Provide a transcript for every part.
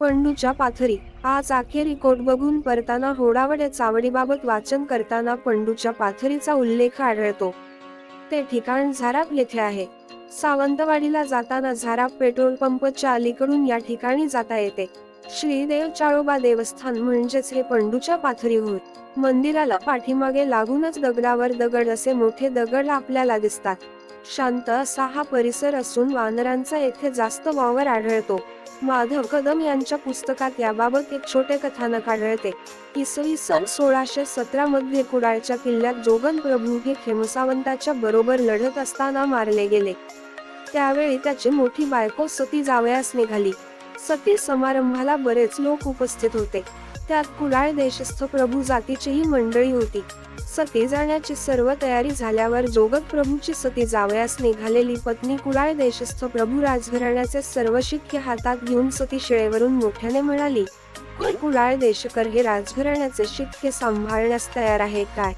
पंडूच्या पाथरी. आज अखेर कोट बघून परताना होडावडे चावडीबाबत वाचन करताना पंडूच्या पाथरीचा उल्लेख आढळतो. ते ठिकाण झाराप येथे आहे. सावंतवाडीला जाताना झाराप पेट्रोल पंपच्या अलीकडून या ठिकाणी जाता येते. श्रीदेव चाळोबा देवस्थान म्हणजेच हे पंडूच्या पाथरी होत मंदिराला पाठीमागे लागूनच दगडावर दगड असे मोठे दगड आपल्याला दिसतात. शांत असा हा परिसर असून वानरांचा येथे जास्त वावर आढळतो. माधव कदम यांच्या पुस्तकात याबाबत एक छोटे कथानक आढळते. इसवी सन सोळाशे सतरा मध्ये कुडाळच्या किल्ल्यात जोगन प्रभू हे खेमसावंताच्या बरोबर लढत असताना मारले गेले. त्यावेळी त्याची मोठी बायको सती जावयास निघाली. सती समारंभाला बरेच लोक उपस्थित होते. त्यात कुडाळ देशस्थ प्रभू जातीचीही मंडळी होती. सती जाण्याची सर्व तयारी झाल्यावर जोगत प्रभूची सती जावयास निघालेली पत्नी कुडाळ देशस्थ प्रभू राजघराण्याचे सर्व शिक्के हातात घेऊन सती शिळेवरून मोठ्याने म्हणाली कुडाळ देशकर हे राजघराण्याचे शिक्के सांभाळण्यास तयार आहे काय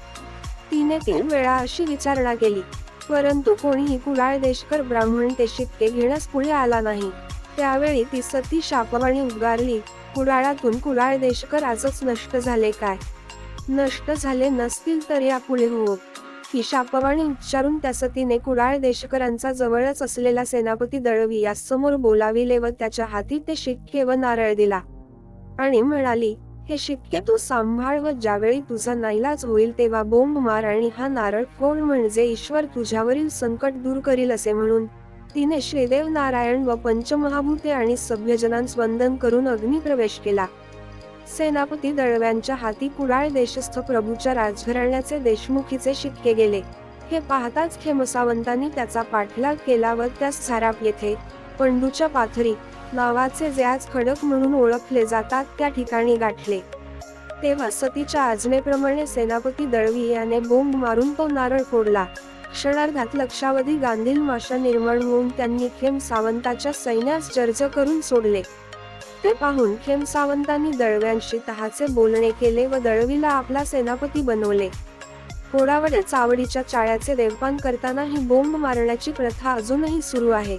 तिने तीन वेळा अशी विचारणा केली परंतु कोणीही कुडाळ देशकर ब्राह्मण ते शिक्के घेण्यास पुढे आला नाही त्यावेळी ती सती शापवाणी उद्गारली कुडाळातून कुडाळ देशकर आजच नष्ट झाले काय? नष्ट झाले नसतील तर यापुढे हो ही शापवाणी उच्चारून त्या सतीने कुडाळ देशकरांचा जवळच असलेला सेनापती दळवी यासमोर बोलाविले व त्याच्या हाती ते शिक्के व नारळ दिला. आणि म्हणाली हे शिक्के तू सांभाळ व ज्यावेळी तुझा नाईलाज होईल तेव्हा बोंब मार आणि हा नारळ कोण म्हणजे ईश्वर तुझ्यावरील संकट दूर करील असे म्हणून. तिने श्रीदेव नारायण व पंचमहाभूते आणि सभ्यजनांस वंदन करून अग्निप्रवेश केला. सेनापती दळव्यांच्या हाती कुडाळ देशस्थ प्रभूच्या राजघराण्याचे देशमुखीचे शिक्के गेले. हे पाहताच खेमसावंतांनी त्याचा पाठलाग केला व त्यास झाराप येथे पंडूच्या पाथरी नावाचे जे आज खडक म्हणून ओळखले जातात त्या ठिकाणी गाठले. तेव्हा सतीच्या आजनेप्रमाणे सेनापती दळवी याने बोंब मारून तो नारळ फोडला. क्षणार्धात लक्षावधी गांधील माशा निर्माण होऊन त्यांनी खेम सावंताच्या सैन्यास जर्ज करून सोडले. ते पाहून खेम सावंतांनी दळव्यांशी तहाचे बोलणे केले व दळवीला आपला सेनापती बनवले. घोडावडे चावडीच्या चाळ्याचे देवपान करताना ही बोंब मारण्याची प्रथा अजूनही सुरू आहे.